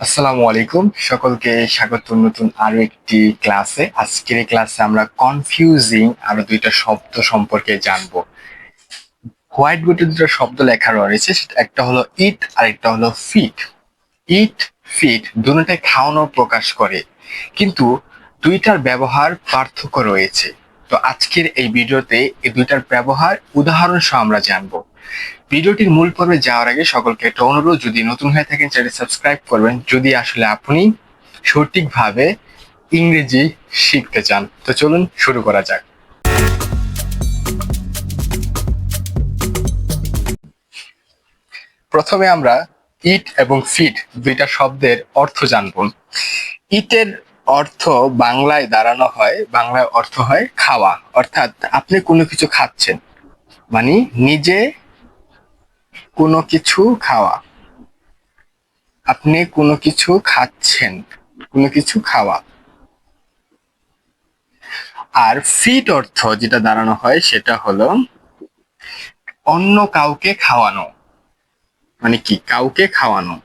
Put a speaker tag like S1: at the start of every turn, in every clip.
S1: আসসালামু আলাইকুম। সকলকে স্বাগত নতুন আরও একটি ক্লাসে। আজকের ক্লাসে আমরা কনফিউজিং আরও দুইটা শব্দ সম্পর্কে জানব। হোয়াইট বোর্ডে দুটো শব্দ লেখা রয়েছে একটা হলো ইট আর একটা হলো ফিট ইট ফিট দুটোটাই খাওয়ানো প্রকাশ করে। কিন্তু দুইটার ব্যবহার পার্থক্য রয়েছে। তো আজকের এই ভিডিওতে এই দুইটার ব্যবহার উদাহরণ সহ আমরা জানব। ভিডিওটির মূল পর্বে যাওয়ার আগে সকলকে একটা অনুরোধ, যদি নতুন হয়ে থাকেন চ্যানেল সাবস্ক্রাইব করবেন। যদি আসলে আপনি সঠিকভাবে ইংরেজি শিখতে চান, তো চলুন শুরু করা যাক। প্রথমে আমরা ইট এবং ফিট দুইটা শব্দের অর্থ জানব। ইটের অর্থ বাংলায় দাঁড়ানো হয়, বাংলায় অর্থ হয় খাওয়া। অর্থাৎ আপনি কোনো কিছু খাচ্ছেন মানে নিজে কোনো কিছু খাওয়া। আপনি কোনো কিছু খাচ্ছেন, কোনো কিছু খাওয়া। আর ফিট অর্থ যেটা দাঁড়ানো হয় সেটা হলো অন্য কাউকে খাওয়ানো। মানে কি? কাউকে খাওয়ানো।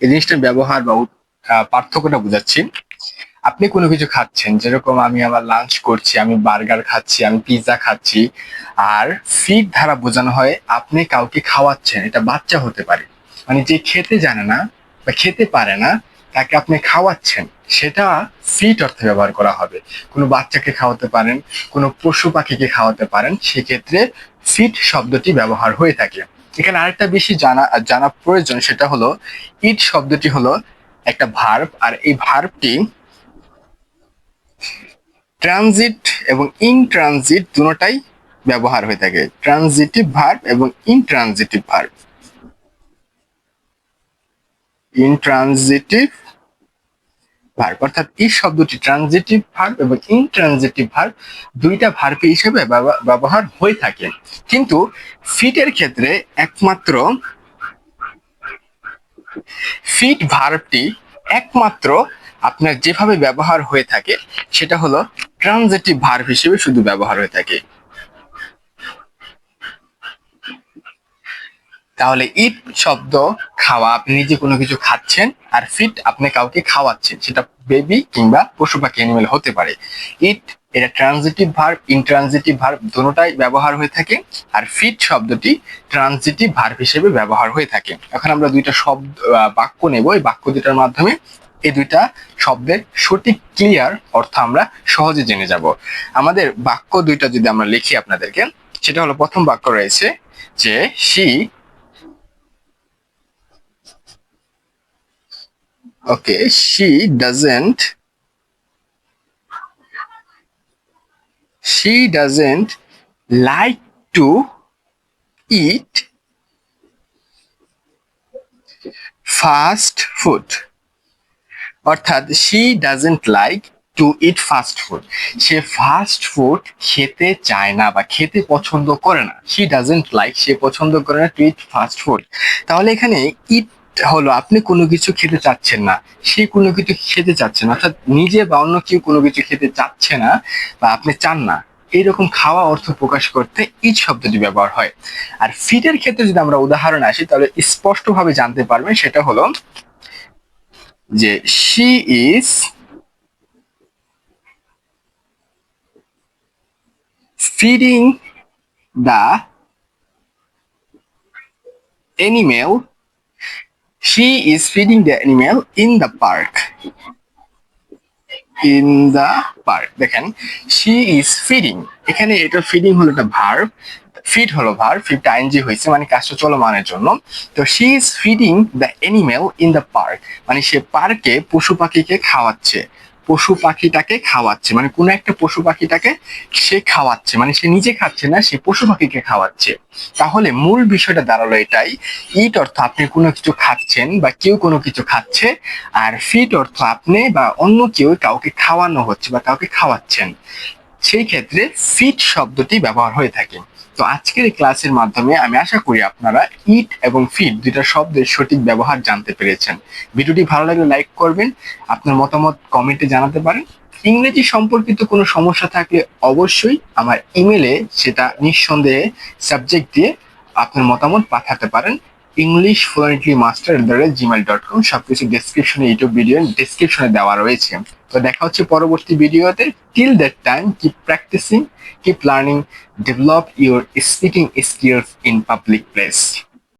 S1: এই জিনিসটার ব্যবহার বা পার্থক্যটা বুঝাচ্ছি। আপনি কোনো কিছু খাচ্ছেন, যেরকম আমি আমার লাঞ্চ করছি, আমি বার্গার খাচ্ছি, আমি পিৎজা খাচ্ছি, আর ফিড দ্বারা বোঝানো হয় আপনি কাউকে খাওয়াচ্ছেন, এটা বাচ্চা হতে পারে। মানে যে খেতে জানে না বা খেতে পারে না, তাকে আপনি খাওয়াচ্ছেন, সেটা ফিট অর্থে ব্যবহার করা হবে। কোনো বাচ্চাকে খাওয়াতে পারেন, কোনো পশু পাখিকে খাওয়াতে পারেন, সেক্ষেত্রে ফিট শব্দটি ব্যবহার হয়ে থাকে। এখানে আরেকটা বেশি জানা জানা প্রয়োজন, সেটা হলো ইট শব্দটি হলো একটা ভার্ব আর এই ভার্বটি ট্রানজিট এবং ইনট্রানজিট দুটোটাই ব্যবহার হয়ে থাকে। ট্রানজিটিভ ভার্ব এবং ইনট্রানজিটিভ ভার্ব। ইনট্রানজিটিভ ভার্ব, অর্থাৎ এই শব্দটি ট্রানজিটিভ ভার্ব এবং ইনট্রানজিটিভ ভার্ব দুইটা ভার্ব হিসেবে ব্যবহার হয়ে থাকে। কিন্তু ফিটের ক্ষেত্রে একমাত্র ফিট ভার্বটি একমাত্র আপনার যেভাবে ব্যবহার হয়ে থাকে, সেটা হলো ট্রানজিটিভ ভার্ব হিসেবে শুধু ব্যবহার হয়ে থাকে। তাহলে ইট শব্দ খাওয়া, আপনি নিজে কোনো কিছু খাচ্ছেন আর ফিট আপনি কাউকে খাওয়াচ্ছেন, সেটা বেবি কিংবা পশু পাখি অ্যানিমেল হতে পারে। ইট এটা ট্রানজিটিভ ভার্ব ইনট্রানজিটিভ ভার্ব দুটোটাই ব্যবহার হয়ে থাকে আর ফিট শব্দটি ট্রানজিটিভ ভার্ব হিসেবে ব্যবহার হয়ে থাকে। এখন আমরা দুইটা শব্দ বাক্য নেব। এই বাক্য দুটার মাধ্যমে এই দুইটা শব্দের সঠিক ক্লিয়ার অর্থ আমরা সহজে জেনে যাব আমাদের বাক্য দুইটা যদি আমরা লিখি আপনাদেরকে, সেটা হলো প্রথম বাক্য রয়েছে যে she okay she doesn't. She doesn't like to eat fast food. অর্থাৎ she doesn't like to eat fast food say fast food খেতে চায় না বা খেতে পছন্দ করে না। শি ডাজেন্ট লাইক সে পছন্দ করে না টু ইট ফাস্ট ফুড তাহলে এখানে ইট হলো, আপনি কোনো কিছু খেতে চাচ্ছেন না। সে কোনো কিছু খেতে চাচ্ছে না। অর্থাৎ নিজে বা অন্য কেউ কোনো কিছু খেতে চাচ্ছে না বা আপনি চান না। এইরকম খাওয়া অর্থ প্রকাশ করতে ইট শব্দটি ব্যবহার হয়। আর ফিটের ক্ষেত্রে যদি আমরা উদাহরণ আসি, তাহলে স্পষ্টভাবে জানতে পারবেন সেটা হলো যে she is feeding the animal she is feeding the animal in the park in the park দেখেন she is feeding এখানে এটা ফিডিং হলো একটা ভার্ব ফিড হলো verb feed I N G হয়েছে মানে কাজটা চলমানের জন্য। তো she is feeding the animal in the park মানে সে পার্কে পশু পাখিকে খাওয়াচ্ছে। পশু পাখিটাকে খাওয়াচ্ছে মানে কোনো একটা পশু পাখিটাকে সে খাওয়াচ্ছে মানে সে নিজে খাচ্ছে না, সে পশু পাখিকে খাওয়াচ্ছে। তাহলে মূল বিষয়টা দাঁড়াল এটাই ইট অর্থ আপনি কোনো কিছু খাচ্ছেন বা কেউ কোনো কিছু খাচ্ছে, আর ফিট অর্থ আপনি বা অন্য কেউ কাউকে খাওয়ানো হচ্ছে বা কাউকে খাওয়াচ্ছেন। সেই ক্ষেত্রে ফিট শব্দটি ব্যবহার হয়ে থাকে। তো আজকের এই ক্লাসের মাধ্যমে আমি আশা করি আপনারা ইট এবং ফিট দুইটা শব্দের সঠিক ব্যবহার জানতে পেরেছেন। ভিডিওটি ভালো লাগলে লাইক করবেন, আপনার মতামত কমেন্টে জানাতে পারেন। ইংরেজি সম্পর্কিত কোনো সমস্যা থাকলে অবশ্যই আমার ইমেলে সেটা নিঃসন্দেহে সাবজেক্ট দিয়ে আপনার মতামত পাঠাতে পারেন। ইংলিশ ফ্লুয়েন্টলি মাস্টার দ্বারা জিমেল ডট কম সবকিছু ডিসক্রিপশনে ইউটিউব ভিডিও ডিসক্রিপশনে দেওয়া রয়েছে। তো দেখা হচ্ছে পরবর্তী ভিডিওতে। Till that time keep practising keep learning develop your speaking skills in public place